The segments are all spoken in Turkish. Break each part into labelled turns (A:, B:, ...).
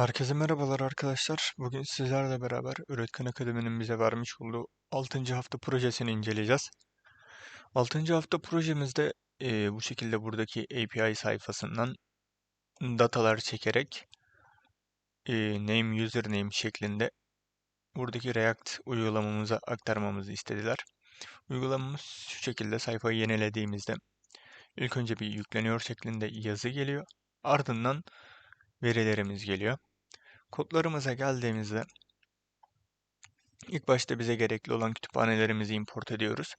A: Herkese merhabalar arkadaşlar. Bugün sizlerle beraber Üretken Akademi'nin bize vermiş olduğu 6. hafta projesini inceleyeceğiz. 6. hafta projemizde e, bu şekilde buradaki API sayfasından datalar çekerek e, name username şeklinde buradaki React uygulamamıza aktarmamızı istediler. Uygulamamız şu şekilde sayfayı yenilediğimizde ilk önce bir yükleniyor şeklinde yazı geliyor. Ardından verilerimiz geliyor. Kodlarımıza geldiğimizde ilk başta bize gerekli olan kütüphanelerimizi import ediyoruz.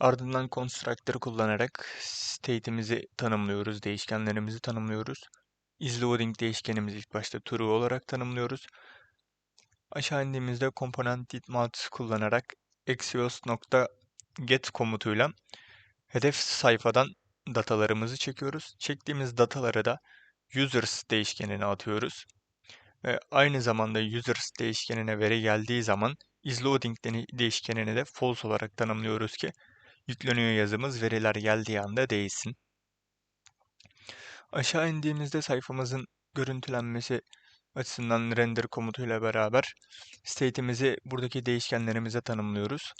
A: Ardından constructor kullanarak state'imizi tanımlıyoruz, değişkenlerimizi tanımlıyoruz. isLoading değişkenimizi ilk başta true olarak tanımlıyoruz. Aşağı indiğimizde component mount kullanarak axios.get komutuyla hedef sayfadan datalarımızı çekiyoruz. Çektiğimiz dataları da users değişkenine atıyoruz. Ve aynı zamanda users değişkenine veri geldiği zaman isLoading değişkenini de false olarak tanımlıyoruz ki yükleniyor yazımız veriler geldiği anda değilsin. Aşağı indiğimizde sayfamızın görüntülenmesi açısından render komutuyla beraber state'imizi buradaki değişkenlerimize tanımlıyoruz.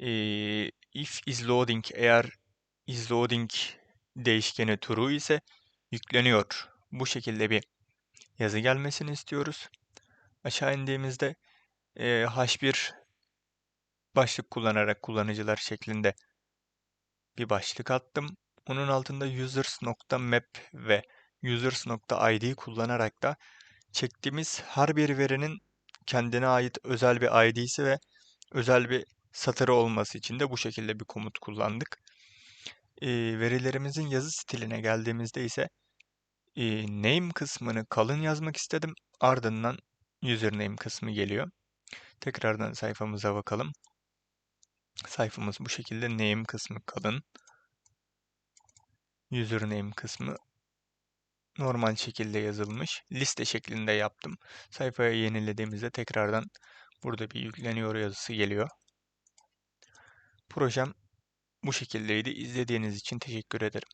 A: Ee, if isLoading eğer isLoading değişkeni true ise yükleniyor. Bu şekilde bir yazı gelmesini istiyoruz. Aşağı indiğimizde e, H1 başlık kullanarak kullanıcılar şeklinde bir başlık attım. Onun altında users.map ve users.id kullanarak da çektiğimiz her bir verinin kendine ait özel bir ID'si ve özel bir satırı olması için de bu şekilde bir komut kullandık. E, verilerimizin yazı stiline geldiğimizde ise e, name kısmını kalın yazmak istedim. Ardından username kısmı geliyor. Tekrardan sayfamıza bakalım. Sayfamız bu şekilde name kısmı kalın. Username kısmı normal şekilde yazılmış. Liste şeklinde yaptım. Sayfaya yenilediğimizde tekrardan burada bir yükleniyor yazısı geliyor. Projem bu şekildeydi. İzlediğiniz için teşekkür ederim.